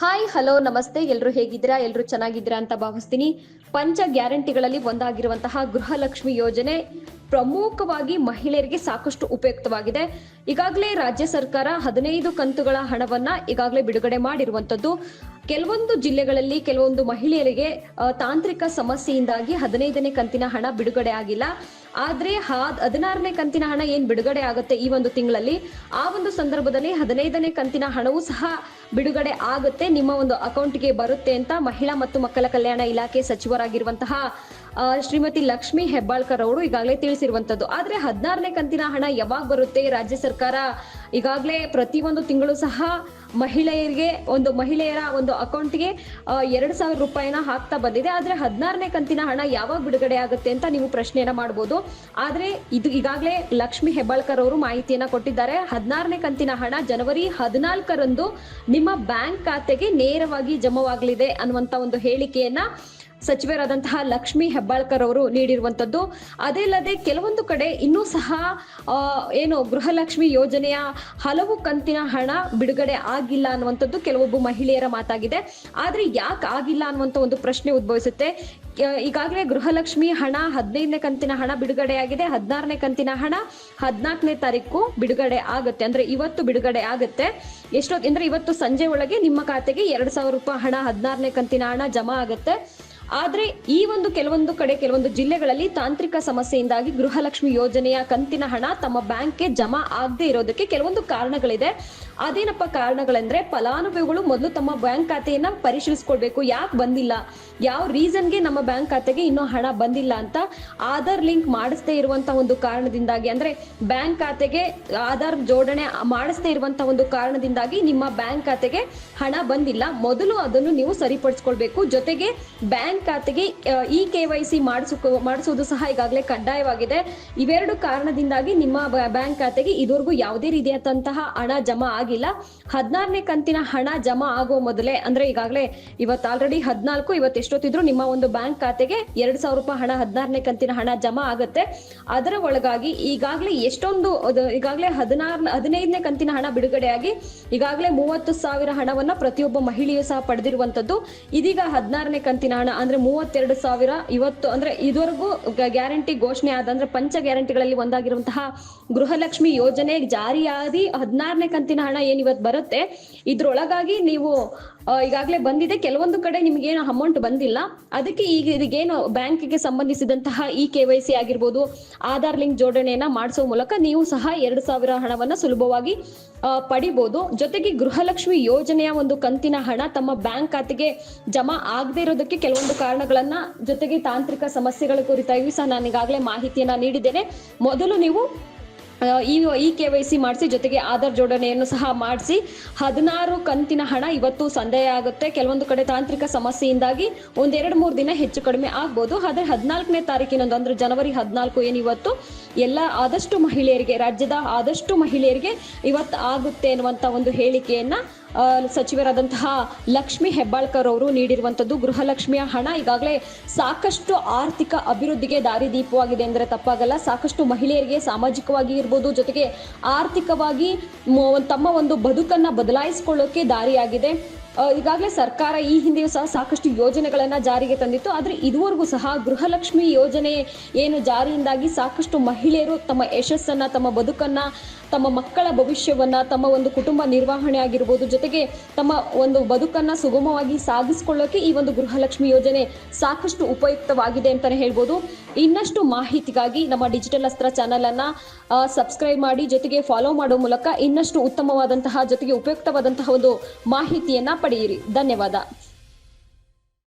Hi hello ನಮಸ್ತೆ. ಎಲ್ಲರೂ ಹೇಗಿದ್ದೀರಾ? ಎಲ್ಲರೂ ಚೆನ್ನಾಗಿದ್ದೀರಾ ಅಂತ ಭಾವಿಸ್ತೀನಿ. ಪಂಚ ಗ್ಯಾರಂಟಿಗಳಲ್ಲಿ ಒಂದಾಗಿರುವಂತಹ ಗೃಹಲಕ್ಷ್ಮಿ ಯೋಜನೆ ಪ್ರಮುಖವಾಗಿ ಮಹಿಳೆಯರಿಗೆ ಸಾಕಷ್ಟು ಉಪಯುಕ್ತವಾಗಿದೆ. ಈಗಾಗಲೇ ರಾಜ್ಯ ಸರ್ಕಾರ ಹದಿನೈದು ಕಂತುಗಳ ಹಣವನ್ನ ಈಗಾಗಲೇ ಬಿಡುಗಡೆ ಮಾಡಿರುವಂತದ್ದು ಕೆಲವೊಂದು ಜಿಲ್ಲೆಗಳಲ್ಲಿ ಕೆಲವೊಂದು ಮಹಿಳೆಯರಿಗೆ ತಾಂತ್ರಿಕ ಸಮಸ್ಯೆಯಿಂದಾಗಿ ಹದಿನೈದನೇ ಕಂತಿನ ಹಣ ಬಿಡುಗಡೆ ಆಗಿಲ್ಲ. ಆದ್ರೆ ಹದಿನಾರನೇ ಕಂತಿನ ಹಣ ಏನ್ ಬಿಡುಗಡೆ ಆಗುತ್ತೆ ಈ ಒಂದು ತಿಂಗಳಲ್ಲಿ? ಆ ಒಂದು ಸಂದರ್ಭದಲ್ಲಿ ಹದಿನೈದನೇ ಕಂತಿನ ಹಣವೂ ಸಹ ಬಿಡುಗಡೆ ಆಗುತ್ತೆ. ನಿಮ್ಮ ಒಂದು ಅಕೌಂಟ್ಗೆ ಬರುತ್ತೆ ಅಂತ ಮಹಿಳಾ ಮತ್ತು ಮಕ್ಕಳ ಕಲ್ಯಾಣ ಇಲಾಖೆ ಸಚಿವರಾಗಿರುವಂತಹ ಶ್ರೀಮತಿ ಲಕ್ಷ್ಮಿ ಹೆಬ್ಬಾಳ್ಕರ್ ಅವರು ಈಗಾಗಲೇ ತಿಳಿಸಿರುವಂತದ್ದು. ಆದ್ರೆ ಹದಿನಾರನೇ ಕಂತಿನ ಹಣ ಯಾವಾಗ ಬರುತ್ತೆ? ರಾಜ್ಯ ಸರ್ಕಾರ ಈಗಾಗಲೇ ಪ್ರತಿ ಒಂದು ತಿಂಗಳು ಸಹ ಮಹಿಳೆಯರಿಗೆ, ಒಂದು ಮಹಿಳೆಯರ ಒಂದು ಅಕೌಂಟ್ಗೆ ಎರಡು ಸಾವಿರ ರೂಪಾಯಿನ ಹಾಕ್ತಾ ಬಂದಿದೆ. ಆದ್ರೆ ಹದಿನಾರನೇ ಕಂತಿನ ಹಣ ಯಾವಾಗ ಬಿಡುಗಡೆ ಆಗುತ್ತೆ ಅಂತ ನೀವು ಪ್ರಶ್ನೆಯನ್ನ ಮಾಡಬಹುದು ಆದ್ರೆ ಇದು ಈಗಾಗಲೇ ಲಕ್ಷ್ಮಿ ಹೆಬ್ಬಾಳ್ಕರ್ ಅವರು ಮಾಹಿತಿಯನ್ನ ಕೊಟ್ಟಿದ್ದಾರೆ. ಹದಿನಾರನೇ ಕಂತಿನ ಹಣ ಜನವರಿ ಹದಿನಾಲ್ಕರಂದು ನಿಮ್ಮ ಬ್ಯಾಂಕ್ ಖಾತೆಗೆ ನೇರವಾಗಿ ಜಮವಾಗಲಿದೆ ಅನ್ನುವಂತ ಒಂದು ಹೇಳಿಕೆಯನ್ನ ಸಚಿವರಾದಂತಹ ಲಕ್ಷ್ಮಿ ಹೆಬ್ಬಾಳ್ಕರ್ ಅವರು ನೀಡಿರುವಂತದ್ದು ಅದೇ ಅಲ್ಲದೆ ಕೆಲವೊಂದು ಕಡೆ ಇನ್ನೂ ಸಹ ಏನು ಗೃಹಲಕ್ಷ್ಮಿ ಯೋಜನೆಯ ಹಲವು ಕಂತಿನ ಹಣ ಬಿಡುಗಡೆ ಆಗಿಲ್ಲ ಅನ್ನುವಂಥದ್ದು ಕೆಲವೊಬ್ಬ ಮಹಿಳೆಯರ ಮಾತಾಗಿದೆ. ಆದ್ರೆ ಯಾಕೆ ಆಗಿಲ್ಲ ಅನ್ನುವಂಥ ಒಂದು ಪ್ರಶ್ನೆ ಉದ್ಭವಿಸುತ್ತೆ. ಈಗಾಗಲೇ ಗೃಹಲಕ್ಷ್ಮಿ ಹಣ ಹದಿನೈದನೇ ಕಂತಿನ ಹಣ ಬಿಡುಗಡೆ ಆಗಿದೆ ಹದಿನಾರನೇ ಕಂತಿನ ಹಣ ಹದಿನಾಲ್ಕನೇ ತಾರೀಕು ಬಿಡುಗಡೆ ಆಗುತ್ತೆ. ಅಂದ್ರೆ ಇವತ್ತು ಬಿಡುಗಡೆ ಆಗುತ್ತೆ. ಎಷ್ಟೊತ್ತು ಅಂದ್ರೆ ಇವತ್ತು ಸಂಜೆ ಒಳಗೆ ನಿಮ್ಮ ಖಾತೆಗೆ ಎರಡು ಸಾವಿರ ರೂಪಾಯಿ ಹಣ, ಹದಿನಾರನೇ ಕಂತಿನ ಹಣ ಜಮಾ ಆಗುತ್ತೆ. ಆದ್ರೆ ಈ ಒಂದು ಕೆಲವೊಂದು ಕಡೆ, ಕೆಲವೊಂದು ಜಿಲ್ಲೆಗಳಲ್ಲಿ ತಾಂತ್ರಿಕ ಸಮಸ್ಯೆಯಿಂದಾಗಿ ಗೃಹಲಕ್ಷ್ಮಿ ಯೋಜನೆಯ ಕಂತಿನ ಹಣ ತಮ್ಮ ಬ್ಯಾಂಕ್ಗೆ ಜಮಾ ಆಗದೆ ಇರೋದಕ್ಕೆ ಕೆಲವೊಂದು ಕಾರಣಗಳಿದೆ. ಅದೇನಪ್ಪ ಕಾರಣಗಳೆಂದ್ರೆ ಫಲಾನುಭವಿಗಳು ಮೊದಲು ತಮ್ಮ ಬ್ಯಾಂಕ್ ಖಾತೆಯನ್ನ ಪರಿಶೀಲಿಸ್ಕೊಳ್ಬೇಕು ಯಾಕೆ ಬಂದಿಲ್ಲ? ಯಾವ ರೀಸನ್ಗೆ ನಮ್ಮ ಬ್ಯಾಂಕ್ ಖಾತೆಗೆ ಇನ್ನೂ ಹಣ ಬಂದಿಲ್ಲ ಅಂತ ಆಧಾರ್ ಲಿಂಕ್ ಮಾಡಿಸದೇ ಇರುವಂತ ಒಂದು ಕಾರಣದಿಂದಾಗಿ, ಅಂದ್ರೆ ಬ್ಯಾಂಕ್ ಖಾತೆಗೆ ಆಧಾರ್ ಜೋಡಣೆ ಮಾಡಿಸದೇ ಇರುವಂತ ಒಂದು ಕಾರಣದಿಂದಾಗಿ ನಿಮ್ಮ ಬ್ಯಾಂಕ್ ಖಾತೆಗೆ ಹಣ ಬಂದಿಲ್ಲ. ಮೊದಲು ಅದನ್ನು ನೀವು ಸರಿಪಡಿಸ್ಕೊಳ್ಬೇಕು. ಜೊತೆಗೆ ಬ್ಯಾಂಕ್ ಖಾತೆಗೆ ಇ ಕೆ ವೈ ಸಿ ಮಾಡಿಸುವುದು ಸಹ ಈಗಾಗಲೇ ಕಡ್ಡಾಯವಾಗಿದೆ. ಇವೆರಡು ಕಾರಣದಿಂದಾಗಿ ನಿಮ್ಮ ಬ್ಯಾಂಕ್ ಖಾತೆಗೆ ಇದುವರೆಗೂ ಯಾವುದೇ ರೀತಿಯಾದಂತಹ ಹಣ ಜಮಾ ಆಗಿಲ್ಲ. ಹದಿನಾರನೇ ಕಂತಿನ ಹಣ ಜಮಾ ಆಗೋ ಮೊದಲೇ, ಅಂದ್ರೆ ಈಗಾಗಲೇ ಇವತ್ತು ಆಲ್ರೆಡಿ ಹದಿನಾಲ್ಕು, ಇವತ್ತು ಎಷ್ಟೊತ್ತಿದ್ರು ನಿಮ್ಮ ಒಂದು ಬ್ಯಾಂಕ್ ಖಾತೆಗೆ ಎರಡ್ ಸಾವಿರ ರೂಪಾಯಿ ಹಣ, ಹದಿನಾರನೇ ಕಂತಿನ ಹಣ ಜಮಾ ಆಗುತ್ತೆ. ಅದರ ಒಳಗಾಗಿ ಈಗಾಗಲೇ ಎಷ್ಟೊಂದು ಈಗಾಗಲೇ ಹದಿನಾರು ಹದಿನೈದನೇ ಕಂತಿನ ಹಣ ಬಿಡುಗಡೆಯಾಗಿ ಈಗಾಗಲೇ ಮೂವತ್ತು ಸಾವಿರ ಹಣವನ್ನ ಪ್ರತಿಯೊಬ್ಬ ಮಹಿಳೆಯು ಸಹ ಪಡೆದಿರುವಂತದ್ದು ಇದೀಗ ಹದಿನಾರನೇ ಕಂತಿನ ಹಣ ಅಂದ್ರೆ ಮೂವತ್ತೆರಡು ಸಾವಿರ. ಇವತ್ತು ಅಂದ್ರೆ ಇದುವರೆಗೂ ಗ್ಯಾರಂಟಿ ಘೋಷಣೆ ಆದ ಅಂದ್ರೆ ಪಂಚ ಗ್ಯಾರಂಟಿಗಳಲ್ಲಿ ಒಂದಾಗಿರುವಂತಹ ಗೃಹಲಕ್ಷ್ಮಿ ಯೋಜನೆ ಜಾರಿಯಾಗಿ ಹದಿನಾರನೇ ಕಂತಿನ ಹಣ ಏನ್ ಇವತ್ತು ಬರುತ್ತೆ. ಇದ್ರೊಳಗಾಗಿ ನೀವು ಈಗಾಗಲೇ ಬಂದಿದೆ. ಕೆಲವೊಂದು ಕಡೆ ನಿಮ್ಗೇನು ಅಮೌಂಟ್ ಬಂದಿಲ್ಲ. ಅದಕ್ಕೆ ಈಗ ಇದಕ್ಕೇನು ಬ್ಯಾಂಕಿಗೆ ಸಂಬಂಧಿಸಿದಂತಹ ಇ ಕೆ ವೈ ಸಿ ಆಗಿರ್ಬೋದು, ಆಧಾರ್ ಲಿಂಕ್ ಜೋಡಣೆಯನ್ನ ಮಾಡಿಸೋ ಮೂಲಕ ನೀವು ಸಹ ಎರಡು ಸಾವಿರ ಹಣವನ್ನ ಸುಲಭವಾಗಿ ಪಡಿಬಹುದು ಜೊತೆಗೆ ಗೃಹಲಕ್ಷ್ಮಿ ಯೋಜನೆಯ ಒಂದು ಕಂತಿನ ಹಣ ತಮ್ಮ ಬ್ಯಾಂಕ್ ಖಾತೆಗೆ ಜಮಾ ಆಗದೆ ಇರೋದಕ್ಕೆ ಕೆಲವೊಂದು ಕಾರಣಗಳನ್ನ, ಜೊತೆಗೆ ತಾಂತ್ರಿಕ ಸಮಸ್ಯೆಗಳ ಕುರಿತಾಗಿ ಸಹ ನಾನು ಈಗಾಗಲೇ ಮಾಹಿತಿಯನ್ನ ನೀಡಿದ್ದೇನೆ. ಮೊದಲು ನೀವು ಈ ಇ ಕೆ ವೈ ಸಿ ಮಾಡಿಸಿ, ಜೊತೆಗೆ ಆಧಾರ್ ಜೋಡಣೆಯನ್ನು ಸಹ ಮಾಡಿಸಿ, ಹದಿನಾರು ಕಂತಿನ ಹಣ ಇವತ್ತು ಸಂದೇಹ ಆಗುತ್ತೆ. ಕೆಲವೊಂದು ಕಡೆ ತಾಂತ್ರಿಕ ಸಮಸ್ಯೆಯಿಂದಾಗಿ ಒಂದೆರಡು ಮೂರು ದಿನ ಹೆಚ್ಚು ಕಡಿಮೆ ಆಗ್ಬೋದು. ಆದರೆ ಹದಿನಾಲ್ಕನೇ ತಾರೀಕಿನಂದು, ಅಂದ್ರೆ ಜನವರಿ ಹದಿನಾಲ್ಕು ಏನು ಇವತ್ತು, ಎಲ್ಲ ಆದಷ್ಟು ಮಹಿಳೆಯರಿಗೆ, ರಾಜ್ಯದ ಆದಷ್ಟು ಮಹಿಳೆಯರಿಗೆ ಇವತ್ತು ಆಗುತ್ತೆ ಅನ್ನುವಂತ ಒಂದು ಹೇಳಿಕೆಯನ್ನ ಸಚಿವರಾದಂತಹ ಲಕ್ಷ್ಮಿ ಹೆಬ್ಬಾಳ್ಕರ್ ಅವರು ನೀಡಿರುವಂಥದ್ದು ಗೃಹಲಕ್ಷ್ಮಿಯ ಹಣ. ಈಗಾಗಲೇ ಸಾಕಷ್ಟು ಆರ್ಥಿಕ ಅಭಿವೃದ್ಧಿಗೆ ದಾರಿದೀಪವಾಗಿದೆ ಅಂದ್ರೆ ತಪ್ಪಾಗಲ್ಲ. ಸಾಕಷ್ಟು ಮಹಿಳೆಯರಿಗೆ ಸಾಮಾಜಿಕವಾಗಿ ಇರ್ಬೋದು, ಜೊತೆಗೆ ಆರ್ಥಿಕವಾಗಿ ತಮ್ಮ ಒಂದು ಬದುಕನ್ನ ಬದಲಾಯಿಸಿಕೊಳ್ಳೋಕೆ ದಾರಿಯಾಗಿದೆ. ಈಗಾಗಲೇ ಸರ್ಕಾರ ಈ ಹಿಂದೆಯೂ ಸಹ ಸಾಕಷ್ಟು ಯೋಜನೆಗಳನ್ನ ಜಾರಿಗೆ ತಂದಿತ್ತು. ಆದ್ರೆ ಇದುವರೆಗೂ ಸಹ ಗೃಹಲಕ್ಷ್ಮಿ ಯೋಜನೆ ಏನು ಜಾರಿಯಿಂದಾಗಿ ಸಾಕಷ್ಟು ಮಹಿಳೆಯರು ತಮ್ಮ ಯಶಸ್ಸನ್ನ, ತಮ್ಮ ಬದುಕನ್ನ, ತಮ್ಮ ಮಕ್ಕಳ ಭವಿಷ್ಯವನ್ನ, ತಮ್ಮ ಒಂದು ಕುಟುಂಬ ನಿರ್ವಹಣೆ ಆಗಿರ್ಬೋದು, ಜೊತೆಗೆ ತಮ್ಮ ಒಂದು ಬದುಕನ್ನ ಸುಗಮವಾಗಿ ಸಾಗಿಸ್ಕೊಳ್ಳೋಕೆ ಈ ಒಂದು ಗೃಹಲಕ್ಷ್ಮಿ ಯೋಜನೆ ಸಾಕಷ್ಟು ಉಪಯುಕ್ತವಾಗಿದೆ ಅಂತಾನೆ ಹೇಳ್ಬೋದು. ಇನ್ನಷ್ಟು ಮಾಹಿತಿಗಾಗಿ ನಮ್ಮ ಡಿಜಿಟಲ್ ಅಸ್ತ್ರ ಚಾನಲ್ ಅನ್ನ ಸಬ್ಸ್ಕ್ರೈಬ್ ಮಾಡಿ ಜೊತೆಗೆ ಫಾಲೋ ಮಾಡೋ ಮೂಲಕ ಇನ್ನಷ್ಟು ಉತ್ತಮವಾದಂತಹ ಜೊತೆಗೆ ಉಪಯುಕ್ತವಾದಂತಹ ಒಂದು ಮಾಹಿತಿಯನ್ನ ಪಡೆಯಿರಿ. ಧನ್ಯವಾದ.